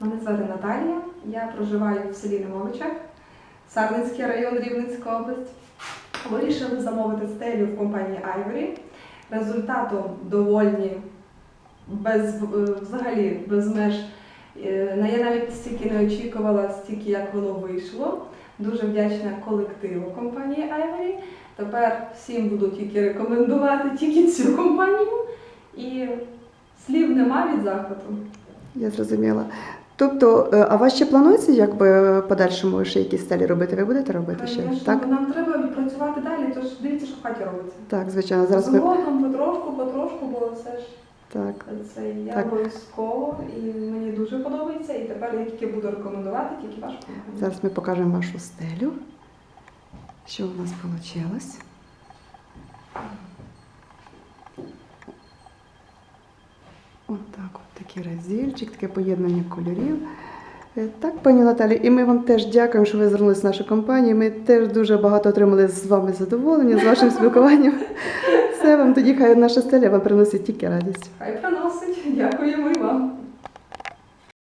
Мене звати Наталія. Я проживаю в селі Немовичах, Сарненський район, Рівненська область. Вирішили замовити стелю в компанії Ivory. Результатом довольні без, е, взагалі без меж. Е, Я навіть стільки не очікувала, стільки як воно вийшло. Дуже вдячна колективу компанії Ivory. Тепер всім буду тільки рекомендувати тільки цю компанію. І слів нема від захвату. Я зрозуміла. Тобто, е, а у вас ще планується якби подальшому ще якісь стелі робити? Ви будете робити ще? Звісно, Так? нам треба відпрацювати далі, тож дивіться, що в хаті робиться. Так, звичайно. Зараз ми потрошку, потрошку, бо все ж так. це я Так. обов'язково і мені дуже подобається. І тепер я тільки буду рекомендувати тільки вашу компанію. Зараз ми покажемо вашу стелю. Що у нас вийшло? Отак, от такий роздільчик, таке поєднання кольорів. Е, Так, пані Наталі, і ми вам теж дякуємо, що ви звернулися в нашу компанію. Ми теж дуже багато отримали з вами задоволення, з вашим спілкуванням. Все вам тоді, хай наша стеля вам приносить тільки радість. Хай приносить. Дякуємо і вам.